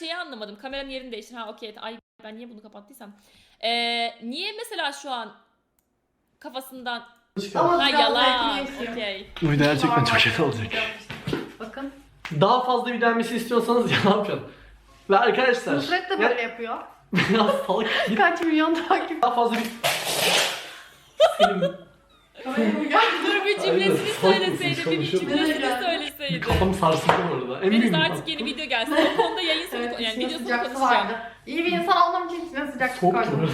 şeyi anlamadım. Kameranın yerini değiştir. Ha okey. Ay ben niye bunu kapattıysam. Ee, niye mesela şu an kafasından... Ama Ha biraz yalan. Okey. Bu video gerçekten çok kötü olacak. Bakın. Daha fazla video gelmesi istiyorsanız ya ne yapıyorsun? Ve arkadaşlar... Nusret de böyle yapıyor. Ya salak. Kaç milyon takip. Daha fazla bir... Senin Dur bir cümlesini Aynen, söyleseydi. Bir cümlesini söyleseydi. kafam sarsıldı orada. Deniz Eminim. artık yeni video gelsin. O konuda yayın sonu Evet, yani içine video sonu sıcak su konuşacağım. vardı. İyi bir insan olmam için içine sıcak Soğuk koydum.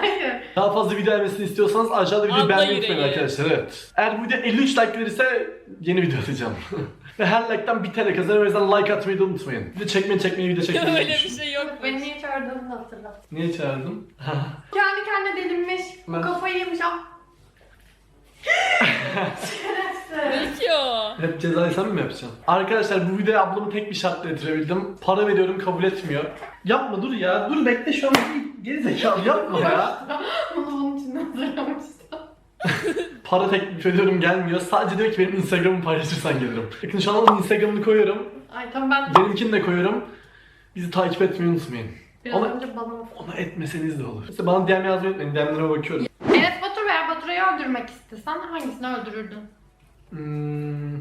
Hayır. Daha fazla video gelmesini istiyorsanız aşağıda videoyu beğenmeyi unutmayın arkadaşlar. Evet. Eğer bu video 53 like verirse yeni video atacağım. Ve her like'tan bir TL kazanırım. O yüzden like atmayı da unutmayın. Bir de çekmeyi çekmeyi video çekmeyi Öyle bir şey yok. Beni niye çağırdığını da hatırla. Niye çağırdım? Kendi kendine delinmiş. Ben- Kafayı yemiş. Ah. Şerefsiz. Ne ki o? Hep cezayı sen mi yapacaksın? Arkadaşlar bu videoya ablamı tek bir şartla getirebildim. Para veriyorum kabul etmiyor. Yapma dur ya. Dur bekle şu an. Geri zekalı yapma ya. Bunu bunun için hazırlamıştım. Para teklif ediyorum gelmiyor. Sadece diyor ki benim Instagram'ımı paylaşırsan gelirim. Bakın şu an onun Instagram'ını koyuyorum. Ay tamam ben Benimkini de koyuyorum. Bizi takip etmeyi unutmayın. biraz Ama- önce bana... Ona etmeseniz de olur. İşte bana DM yazmayı unutmayın. DM'lere bakıyorum. Enes Batur veya Baturay'ı öldürmek istesen hangisini öldürürdün? Hmm,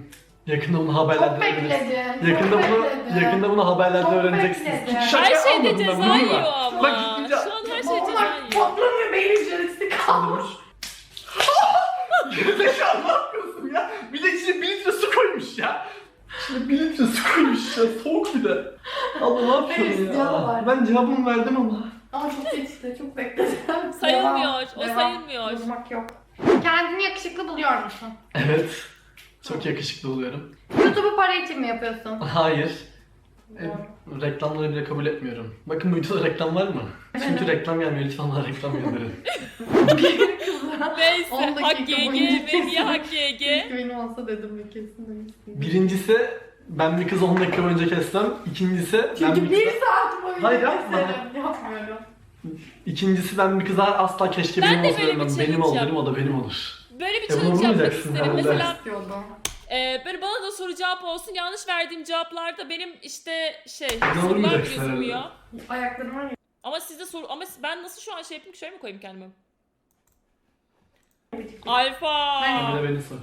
yakında bunu Çok haberlerde öğreniriz. bekledin. Yakında çok bunu bekledin. yakında bunu haberlerde Çok öğreneceksiniz. bekledim. Çünkü Her şaka şeyde ceza yiyor ama. Bak gittince Şu an her şey ceza Onlar yiyor. patlamıyor beyin jölesi kalmış. Gerizekalı ne yapıyorsun ya? Bir de içine bir litre su koymuş ya. İçine bir litre su koymuş ya. Soğuk bir de. Allah ne yapıyorsun ya? var. Ben cevabımı verdim ama. Ama çok geçti, çok bekledim. Sayılmıyor, o Devam. sayılmıyor. Durmak yok. Kendini yakışıklı buluyor musun? Evet. Çok yakışıklı oluyorum. YouTube'u para için mi yapıyorsun? Hayır. E, reklamları bile kabul etmiyorum. Bakın bu videoda reklam var mı? Çünkü reklam gelmiyor. Lütfen bana reklam gönderin. Neyse 10 dakika hak GG, boyunca Medya hak GG. Keşke benim olsa dedim bir kesin demiştim. Birincisi ben bir kızı 10 dakika boyunca kessem. İkincisi ben Çünkü bir bir kıza... saat boyunca Hayır, yapma. keserim. Yapmıyorum. İkincisi ben bir kıza asla keşke Ben benim de olsa böyle bir demem. challenge Benim ol derim o da benim olur. Böyle bir E, challenge yapmak vurmayacaksın isterim. herhalde. Mesela İstiyordum. e, böyle bana da soru cevap olsun. Yanlış verdiğim cevaplarda benim işte şey sorular vurmayacaksın gözükmüyor. herhalde. Ayaklarım var ya. Ama sizde soru ama ben nasıl şu an şey yapayım ki şöyle mi koyayım kendimi? Alfa. Bir de beni sor.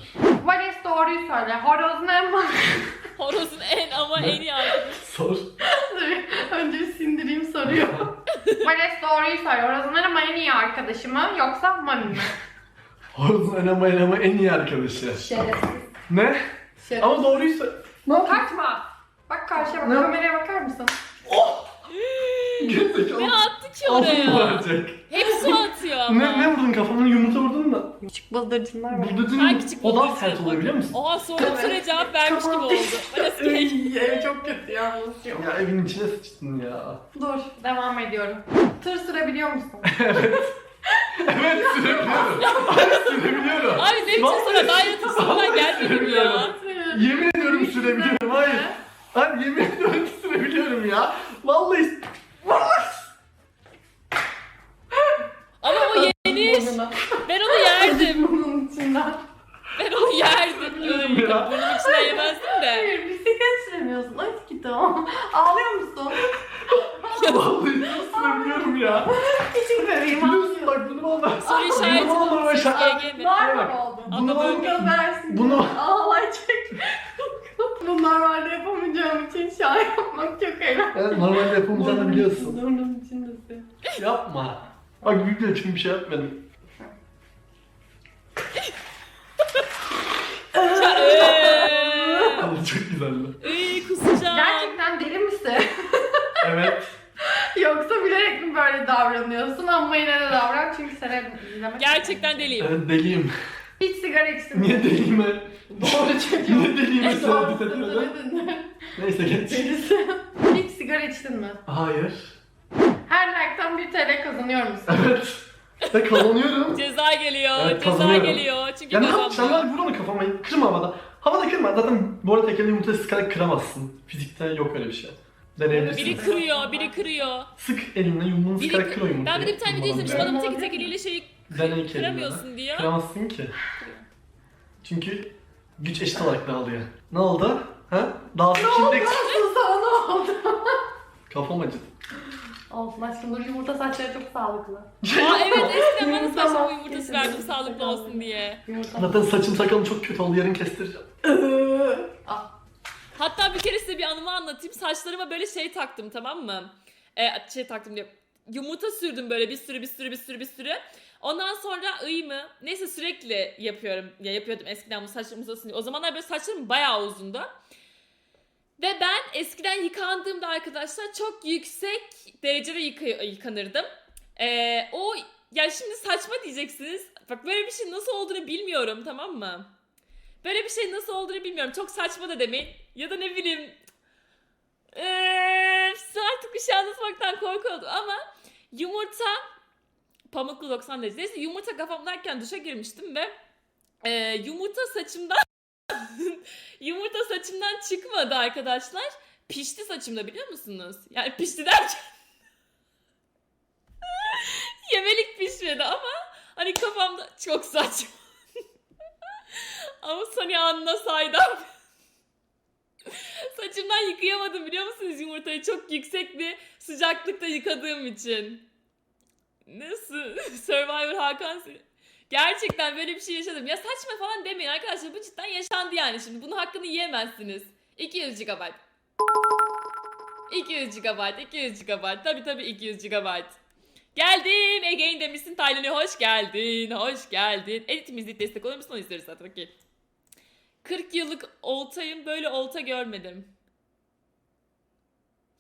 Varis doğruyu söyle. Horoz ne ama? Horozun en ama en iyi arkadaşı. Sor. Önce bir sindireyim soruyor. Varis doğruyu söyle. Horozun ne ama en iyi arkadaşı mı yoksa Mami mi? Horoz'un en ama en ama en iyi arkadaşı. Şerefsiz. Ne? Şerefsiz. Ama doğruyu söyle. Ne yapayım? Kaçma. Bak karşıya bak. Ne? Kameraya bakar mısın? Gerizekalı. ne attı ki Ağzım oraya? varacak. Ama. Ne, ne vurdun kafamın yumurta vurdun da. Küçük bıldırcınlar var. Bıldırcın Ha, küçük o daha bıldırcın. sert oluyor biliyor musun? Oha Evet. süre cevap vermiş gibi oldu. Orası gay. Iy, ev çok kötü ya. Nasıl Ya evin içine sıçtın ya. Dur, devam ediyorum. Tır sürebiliyor musun? Evet sürebiliyorum. Abi sürebiliyorum. Abi ne biçim Vallahi- sana daire tısmından gelmedim ya. Yemin ediyorum sürebiliyorum. Hayır. Hayır yemin ediyorum sürebiliyorum ya. Vallahi. Vallahi. Ama o yenir. Burnuna. Ben onu yerdim. Burnunun içinden. Ben onu yerdim. Öyle. ya. Bunun içinden yemezdim de. Hayır, bisiklet süremiyorsun. Ay git o. Ağlıyor musun? Vallahi sürebiliyorum ya. Küçük bebeğim Biliyorsun ağlıyor. bak bunu valla. Soru işareti Bunu valla olmuş. şaka. GG mi? Bak, oldu? bunu valla. Bunu versin. Bunu- Ağlayacak. Bunlar yapamayacağım için şair yapmak çok eğlenceli. Evet, normalde yapamayacağını biliyorsun. Burnunun içindesin. Yapma. Bak video için bir şey yapmadım. Ya, eee. Ama çok güzeldi. Iy kusacağım. Gerçekten deli misin? Evet. Yoksa bilerek mi böyle davranıyorsun ama yine de davran çünkü seni izlemek Gerçekten deliyim. Evet deliyim. Hiç sigara içtin mi? Niye deliyime? Doğru çocuğum. Niye deliyime En sen doğrusunu edit ediyordun? söyledin. Neyse geç. Delisin. Hiç sigara içtin mi? Hayır. Her like'tan 1 TL kazanıyor musun? Evet. Ve kazanıyorum. Ceza geliyor, Evet, ceza kazanıyorum. geliyor. Çünkü Ya ne yapacaksın kazandım. lan vur onu kafama kırma havada. Havada kırma zaten bu arada tekerle yumurtayı sıkarak kıramazsın. Fizikte yok öyle bir şey. Deneyebilirsin. Biri kırıyor, biri kırıyor. Sık elinle yumruğunu Biri sıkarak kır o yumurtayı. Ben bir de bir tane video izlemiştim. Adamın tek tek eliyle şeyi Dene kıramıyorsun diyor. Kıramazsın ki. Çünkü güç eşit olarak dağılıyor. Ne oldu? Ha? Dağılsın şimdi sana ne oldu? Kafam acıdı. Olsun aşkım Nur yumurta saçları çok sağlıklı. Aa evet eskiden bana Yumurta saçma var. yumurtası verdim sağlıklı olsun diye. Yumurta. Zaten saçım sakalım çok kötü oldu. Yarın kestireceğim. Ah. Hatta bir kere size bir anımı anlatayım. Saçlarıma böyle şey taktım tamam mı? Ee, şey taktım diyor. Yumurta sürdüm böyle bir sürü bir sürü bir sürü bir sürü. Ondan sonra ıy mı? Neyse sürekli yapıyorum. Ya yapıyordum eskiden bu saçlarım uzasın diye. O zamanlar böyle saçlarım bayağı uzundu. Ve ben eskiden yıkandığımda arkadaşlar çok yüksek derecede yıka- yıkanırdım. Ee, o ya şimdi saçma diyeceksiniz. Bak böyle bir şey nasıl olduğunu bilmiyorum tamam mı? Böyle bir şey nasıl olduğunu bilmiyorum. Çok saçma da demeyin. Ya da ne bileyim. Eee, size artık bir şey anlatmaktan korkuyordum ama yumurta pamuklu 90 derece. Neyse yumurta kafamdayken duşa girmiştim ve eee, yumurta saçımdan yumurta saçımdan çıkmadı arkadaşlar. Pişti saçımda biliyor musunuz? Yani pişti derken yemelik pişmedi ama hani kafamda çok saçma. Ama Sony anla saydam. Saçımdan yıkayamadım biliyor musunuz yumurtayı? Çok yüksek bir sıcaklıkta yıkadığım için. Nasıl? Survivor Hakan Gerçekten böyle bir şey yaşadım. Ya saçma falan demeyin arkadaşlar. Bu cidden yaşandı yani şimdi. Bunun hakkını yiyemezsiniz. 200 GB. 200 GB, 200 GB. Tabi tabi 200 GB. Geldim. Ege'in demişsin Taylan'a hoş geldin. Hoş geldin. Editimizde destek olur musun? Onu izleriz zaten. Okey. 40 yıllık oltayım böyle olta görmedim.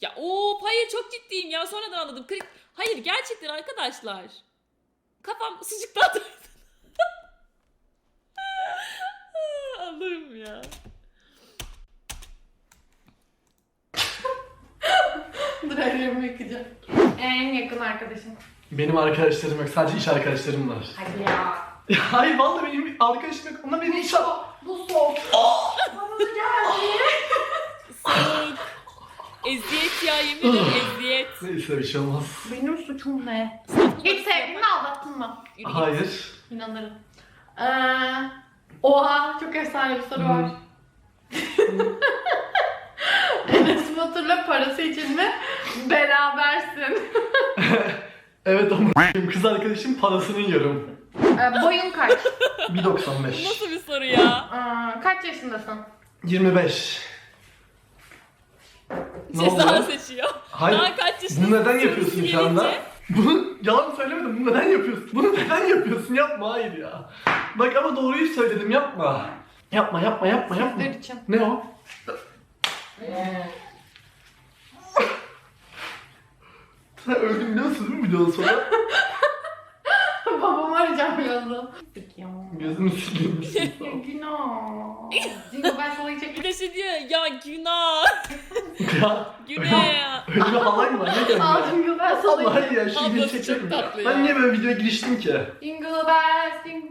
Ya o hayır çok ciddiyim ya sonradan anladım. 40 Hayır gerçekten arkadaşlar. Kafam sıcaktan Allah'ım ya. Dur ellerimi yıkayacağım. En yakın arkadaşım. Benim arkadaşlarım yok. Sadece iş arkadaşlarım var. Hadi ya. Hayır vallahi benim arkadaşım yok. Onlar benim iş Bu soğuk. Bana da geldi. Soğuk. Eziyet ya yemin ederim eziyet. Neyse bir şey olmaz. Benim suçum ne? Hiç sevgilini aldattın mı? Yürü git. Hayır. İnanırım. Ee, oha çok efsane bir soru var. Enes Batur'la parası için mi berabersin? Evet ama kız arkadaşım parasını yiyorum. Ee, boyun kaç? 1.95. Nasıl bir soru ya? Aa, kaç yaşındasın? 25. Ne Ceza oldu? seçiyor. Hayır. Daha kaç yaşındasın? Bunu neden yapıyorsun şu anda? Bunu yalan söylemedim. Bunu neden yapıyorsun? Bunu neden yapıyorsun? Yapma hayır ya. Bak ama doğruyu söyledim yapma. Yapma yapma yapma yapma. Sizler için. Ne o? Sen öldün biliyor musun değil mi videodan sonra? Babamı arayacağım birazdan. Ya. Gözümü silmişsin. Ya günah. Jingle Bells olayı Bir çekmek de şey diyor ya günah. ya Günah. öyle bir halay mı var? Ne diyorsun Al ya? Jingle Bells olayı Vallahi ya şu Ablası çok tatlı ya. Ben niye böyle videoya giriştim ki? Jingle Bells.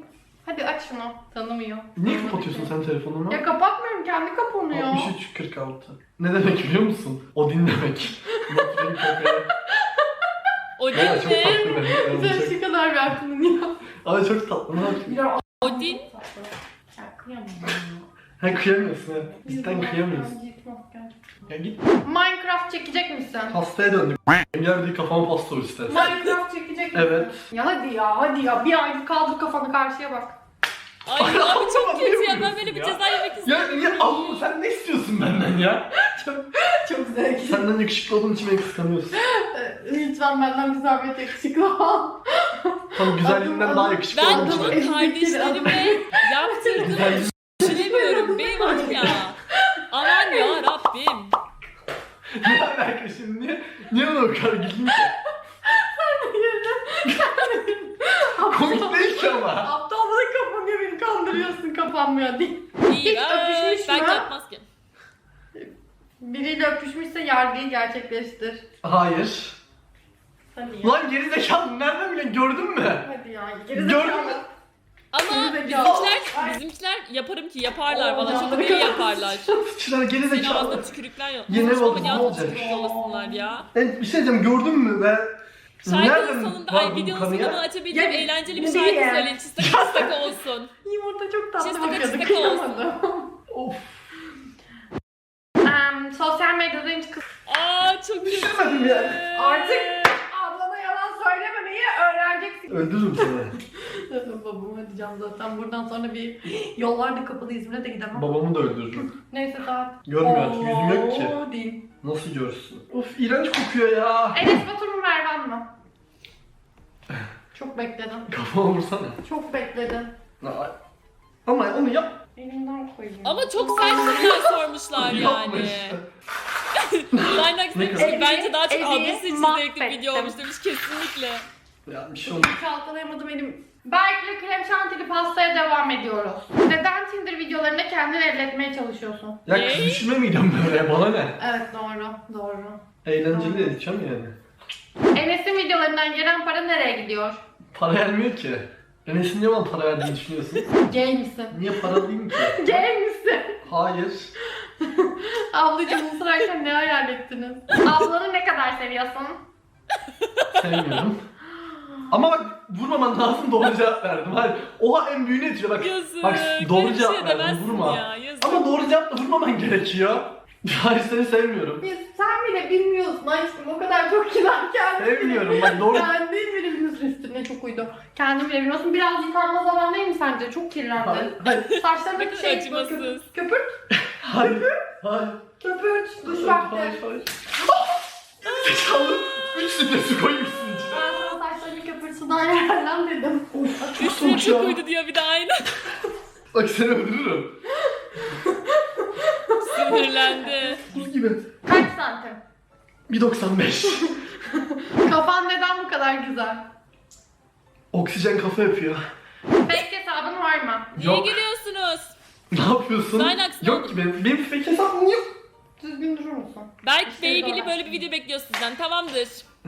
Hadi aç şunu. Tanımıyor. Niye kapatıyorsun sen telefonunu? Ya kapatmıyorum kendi kapanıyor. 63 46. Ne demek biliyor musun? O dinlemek. Ya çok tatlı benim. Sen şu kadar bir aklın ya. Ama çok tatlı. Ne yapayım? Ya Odin. Ya kıyamam Ha kıyamıyorsun ha. Cidden kıyamıyorsun. Ya git Minecraft çekecek misin? pastaya döndük. Gel bir kafama pasta vur istersen. Minecraft çekecek misin? Evet. Ya hadi ya hadi ya bir ay kaldır kafanı karşıya bak. Ay abi çok kötü ya. Ben böyle bir ya? ceza yemek Ya istiyorum. niye Allah sen ne istiyorsun benden ya? Çok zevkli. Senden yakışıklı olduğun için beni kıskanıyorsun. Lütfen benden bir zahmet yakışıklı ol. Tam güzelliğinden daha yakışıklı Ben olduğun için. bunu Elimdeki kardeşlerime yaptırdığımı düşünemiyorum. Benim var ya. Aman ya Rabbim. ne alaka şimdi? Niye, niye ona o kadar güldün ki? Komik değil ki ama. Aptallık kapanıyor beni kandırıyorsun kapanmıyor değil. İyi. ay, öpüşmüş Ben mü? yapmaz ki. Biriyle öpüşmüşse yargıyı gerçekleştir. Hayır. Hadi ya. Lan gerizekalı nereden bilen gördün mü? Hadi ya. Gördün Gerizekalı. mü? Ama Gerizekalı. bizimkiler, bizimkiler yaparım ki yaparlar bana. Çok iyi yaparlar. Sıçılar Senin gerizekalı. ağzına tükürükler yok. Yine Saçma oldu, ne olacak? tükürük yolasınlar ya. Evet bir şey diyeceğim gördün mü be? Şarkının sonunda, ay videonun sonunda açabileceğim Ya, eğlenceli bir şarkı diye? söyleyin. Çistak çistak olsun. Yumurta çok tatlı Çistak bakıyordu. Kıyamadım. Of. Em, sosyal medyada hiç kız... Aa çok Düşürmedim kötü. yani. Artık ablana yalan söylememeyi öğreneceksin. Öldürürüm seni. Babamı ödeyeceğim zaten. Buradan sonra bir yollar da kapalı İzmir'e de gidemem. Babamı da öldürürüm. Neyse saat. Görmüyor artık, yüzüm yok ki. Oo, Değil. Nasıl görsün? Of iğrenç kokuyor ya. Enes Batur mu Mervan mı? Çok bekledim. Kafama vursana. Çok bekledim. Aa, Ama onu yap. Elimden koyayım. Ama çok sert sorular sormuşlar Yapma yani. işte. Ne demiş kadar- ki bence daha çok Evi ablası için zevkli bir video mahvettim. olmuş demiş kesinlikle. Ya bir şey olmaz. Çalkalayamadım elim. Berk'le krem şantili pastaya devam ediyoruz. Neden Tinder videolarında kendini elletmeye çalışıyorsun? Ya Ne? düşünme miydim böyle bana ne? Evet doğru, doğru. Eğlenceli de edeceğim yani. Enes'in videolarından gelen para nereye gidiyor? Para gelmiyor ki. Enes'in niye bana para verdiğini düşünüyorsun? Gay misin? Niye para değil ki? Gay misin? Hayır. Ablacığım ısırarken ne hayal ettiniz? Ablanı ne kadar seviyorsun? Sevmiyorum. Ama bak vurmaman lazım doğru cevap verdim. Hayır. Oha en büyüğünü etiyor bak. Yazık. Bak Böyle doğru bir cevap şey verdim demezsin vurma. Ya, yazık. Ama doğru cevapla vurmaman gerekiyor. Hayır seni sevmiyorum. Biz, sen bile bilmiyorsun aşkım o kadar çok kilarken. Sevmiyorum bak doğru. Kendi bile bilmiyorsun üstüne çok uydu. Kendin bile bilmiyorsun. Biraz yıkanma zaman değil mi sence? Çok kirlendi. Hayır. Kadar şey köpürt. Köpürt. Hayır. Hayır. Köpürt. Duş vakti. Hayır. Hayır. Üç litre su koymuşsun içine. Ben sana saçlarını köpürtüden yerden dedim. Üstüne çok uydu diyor bir de aynı. Bak seni öldürürüm. Sinirlendi. Buz gibi. Kaç santim? 1.95. Kafan neden bu kadar güzel? Oksijen kafa yapıyor. Fake hesabın var mı? Niye Yok. gülüyorsunuz? Ne yapıyorsun? Ne Yok ki benim. Benim fake hesabım yok. Düzgün durur musun? Berk İşte Bey ilgili doğru. böyle bir video bekliyor sizden. Tamamdır.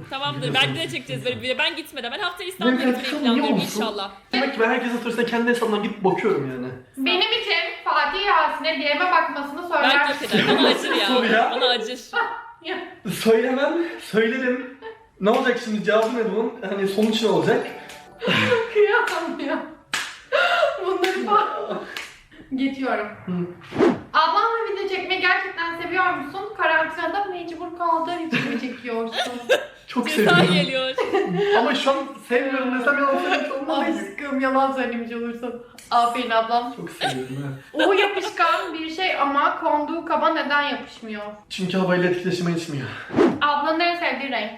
Tamamdır. Belki de çekeceğiz böyle bir video. Ben gitmeden. Ben hafta İstanbul'a Benim gitmeyi hesabım niye planlıyorum olsun? inşallah. Demek ki ben herkesin storiesine kendi hesabımdan gidip bakıyorum yani. Benim Yasin'e DM'e bakmasını söyler Berk yok misin? eder. Bana acır Soru ya. ya. Bana acır. Söylemem, söylerim. Ne olacak şimdi cevabı ne bunun? Hani sonuç ne olacak? Kıyamam ya. Bunları falan. Geçiyorum. Hı. Ablamla video çekmeyi gerçekten seviyor musun? Karantinada mecbur kaldığın için mi çekiyorsun? Çok Ceza seviyorum. geliyor. Ama şu an sevmiyorum desem yalan söylemiş olmaz. Aşkım yalan söylemiş olursun. Aferin ablam. Çok seviyorum evet. O yapışkan bir şey ama konduğu kaba neden yapışmıyor? Çünkü havayla etkileşime geçmiyor. Ablanın en sevdiği renk.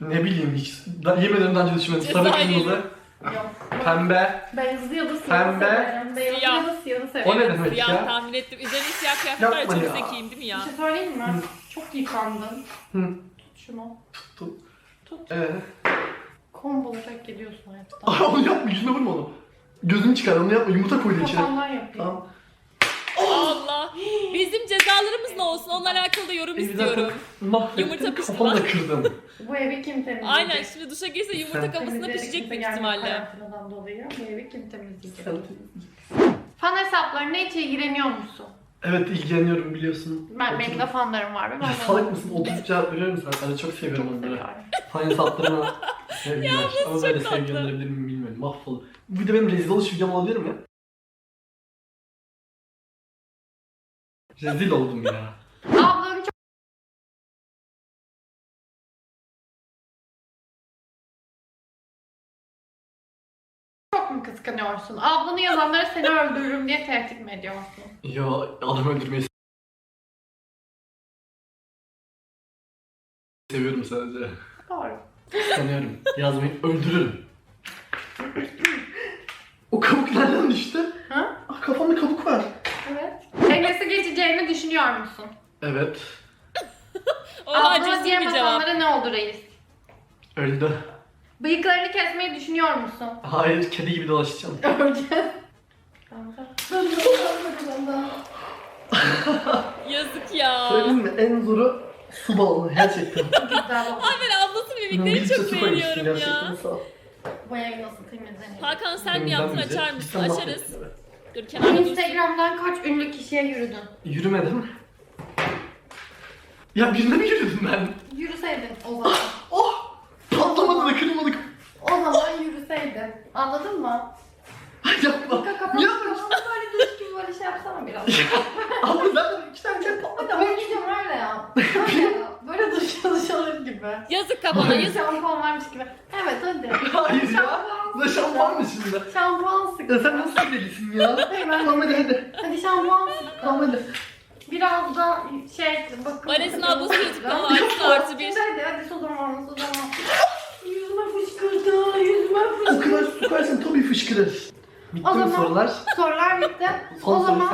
Ne bileyim hiç. Da, yemin ederim daha önce düşünmedim. Ceza Sarı geliyor. kırmızı, Yok. pembe. Beyazı ya da siyahı Pembe. severim. Siyah. ya da siyahı O severim. ne demek Siyah ya? tahmin ettim. Üzerine siyah kıyafet var Yapma çok ya. zekiyim değil mi ya? Bir şey söyleyeyim mi? Hı. Çok yıkandın. Hı. Tut şunu. Tut. Tut. Ee, Kombolarak geliyorsun hayatta. Aa, onu yapma yüzüne vurma onu. Gözünü çıkar onu yapma yumurta koydu içine. Kafandan yapayım. Tamam. Allah. Bizim cezalarımız ne olsun? Onunla alakalı da yorum istiyorum. mahvettim. Yumurta pişti Kafamı da lan. kırdım. Bu evi kim temizleyecek? Aynen şimdi duşa girse yumurta kafasına Temizleyecek pişecek kimse büyük gelmiyor ihtimalle. Karantinadan dolayı. Bu evi kim temizleyecek? Fan hesaplarına hiç ilgileniyor musun? Evet ilgileniyorum biliyorsun. Ben, benim de fanlarım var ben Ya salak mısın? Oturup cevap veriyorum sen. Ben çok seviyorum onları. Fan hesaplarına sevgiler. Ama çok böyle sevgi gönderebilir miyim bilmiyorum. Mahvoldum. Bu bir de benim rezil oluş videom olabilir mi? Rezil oldum ya. Kıskanıyorsun? Ablanı yazanlara seni öldürürüm diye tehdit mi ediyorsun? Ya adam öldürmeyi seviyorum sadece. Doğru. Sanıyorum. Yazmayı öldürürüm. o kabuk nereden düştü? Ha? Ah kafamda kabuk var. Evet. Enes'i geçeceğini düşünüyor musun? Evet. Bir cevap. insanlara ne oldu reis? Öldü. Bıyıklarını kesmeyi düşünüyor musun? Hayır kedi gibi dolaşacağım. Öleceğiz. Yazık ya. Söyleyeyim mi? En zoru su balonu gerçekten. Güzel oldu. Ay ben ablasının İngilizce çok su koymuşsun beğeniyorum gerçekten, ya. Sağ ol. Bu ev nasıl temizleniyor? Hakan sen mi yaptın Temizlenmeyecek. açar mısın? Sen Açarız. evet. Dur dursun. Instagram'dan kaç ünlü kişiye yürüdün? Yürümedim. Ya birine mi yürüdüm ben? Yürüseydin o zaman. Oh! Patlamadı da kırılmadık. O zaman yürüseydin. Anladın mı? Yapma. Yıka kafanı. Yapma. Kafanı böyle düş gibi böyle şey yapsana biraz. Ama zaten iki tane kere patladı. Hadi oynayacağım öyle ya. Öyle ya. gibi. Yazık kafana yazık. Şampuan varmış gibi. Evet hadi. Hayır ya. Şampuan. Ne şampuan mı şimdi? Şampuan sık. Ya sen nasıl delisin ya? Ben Tamam hadi hadi. Hadi şampuan sık. Tamam hadi. Biraz da şey bakın. Ares'in ablası YouTube'dan artı artı bir. Hadi hadi su zamanı su zamanı. Yüzüme fışkırdı. Yüzüme O fışkırdı. kadar su koyarsan tabii fışkırır. Bitti O mi zaman- sorular? Sorular bitti. Son o soru zaman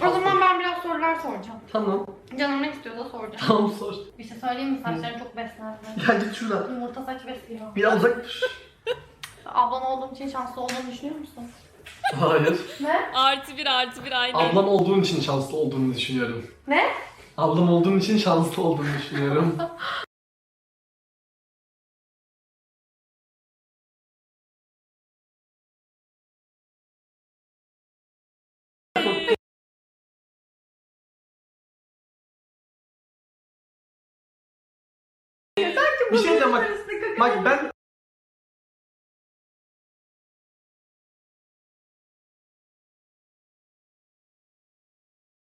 sen- o zaman ben biraz sorular soracağım. Tamam. Canım ne istiyorsa soracağım. Tamam sor. Bir şey söyleyeyim mi? Saçların çok beslendi. Ya git şuradan. Yumurta saç besliyor. Biraz uzak dur. Ablan olduğum için şanslı olduğunu düşünüyor musun? Hayır. Ne? Artı bir artı bir aynen. Ablam olduğun için şanslı olduğunu düşünüyorum. Ne? Ablam olduğun için şanslı olduğunu düşünüyorum. Bir şey diyeceğim bak. Bak ben